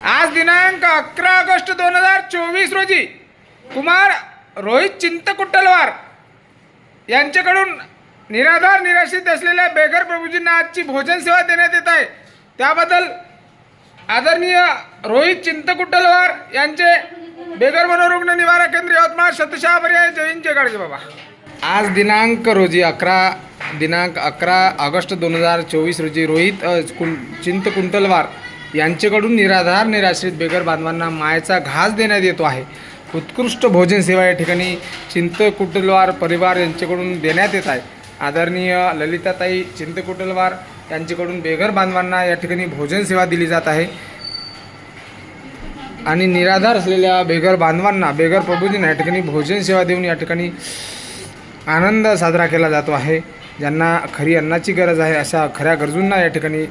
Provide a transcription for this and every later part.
आज दिनांक अकरा ऑगस्ट दोन हजार चोवीस रोजी कुमार रोहित चिंतकुट्टलवार यांच्याकडून निराधार निराश्रित असलेल्या बेघर प्रभूजींना आजची भोजन सेवा देण्यात येत आहे. त्याबद्दल आदरणीय रोहित चिंतकुट्टलवार यांचे बेघर मनोरुग्ण निवारा केंद्र यवतमाळ सतशा पर्याय जैन जय बाबा. आज दिनांक रोजी अकरा दिनांक अकरा ऑगस्ट दोन हजार चोवीस रोजी रोहित कुं चिंतकुंटलवार यांच्याकडून निराधार निराश्रित बेघर बांधवांना मायेचा घास देण्यात येतो आहे. उत्कृष्ट भोजन सेवा या ठिकाणी चिंतकुटलवार परिवार यांच्याकडून देण्यात येत आहे. आदरणीय ललिताताई चिंतकुटलवार यांच्याकडून बेघर बांधवांना या ठिकाणी भोजन सेवा दिली जात आहे. आणि निराधार असलेल्या बेघर बांधवांना बेघर प्रभूजींना या ठिकाणी भोजन सेवा देऊन या ठिकाणी आनंद साजरा केला जातो आहे. ज्यांना खरी अन्नाची गरज आहे अशा खऱ्या गरजूंना या ठिकाणी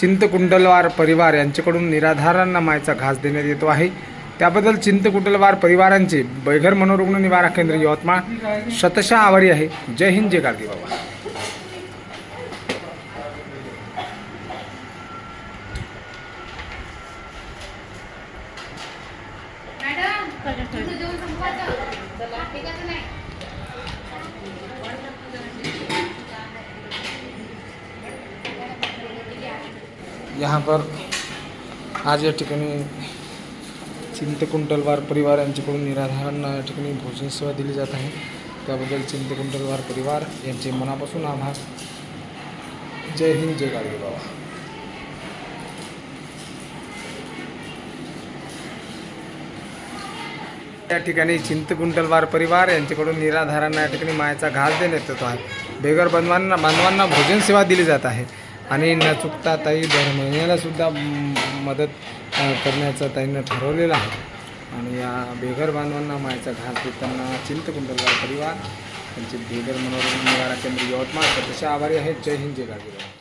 चिंतकुंडलवार परिवार यांच्याकडून निराधारांना मायचा घास देण्यात येतो आहे. त्याबद्दल चिंतकुंडलवार परिवारांचे बैघर मनोरुग्ण निवारा केंद्र यवतमाळ शतशः आभारी आहे. जय हिंद जय गांधी बाबा. तुझं जेवण संपवायचं? नाही यहाँ पर आज या ठिकाणी चिंतकुंटलवार परिवार यांच्याकडून निराधारांना या ठिकाणी भोजन सेवा दिली जात आहे. त्याबद्दल चिंतकुंटलवार परिवार यांचे मनापासून आभार. जय हिंद जय गाडगे बाबा. या ठिकाणी चिंतकुंटलवार परिवार यांच्याकडून निराधारांना या ठिकाणी मायाचा घास देण्यात येतो आहे. बेघर बांधवांना बांधवांना भोजन सेवा दिली जात आहे. आणि न चुकता ताई दर महिन्यालासुद्धा मदत करण्याचं ताईनं ठरवलेलं आहे. आणि या बेघर बांधवांना मायाचा घास देताना चिंतकुंटलवार परिवार त्यांचे बेघर मनोरंजन निवारा केंद्र यवतमाळ. तसे आभारी आहेत. जय हिंद जय गाडगे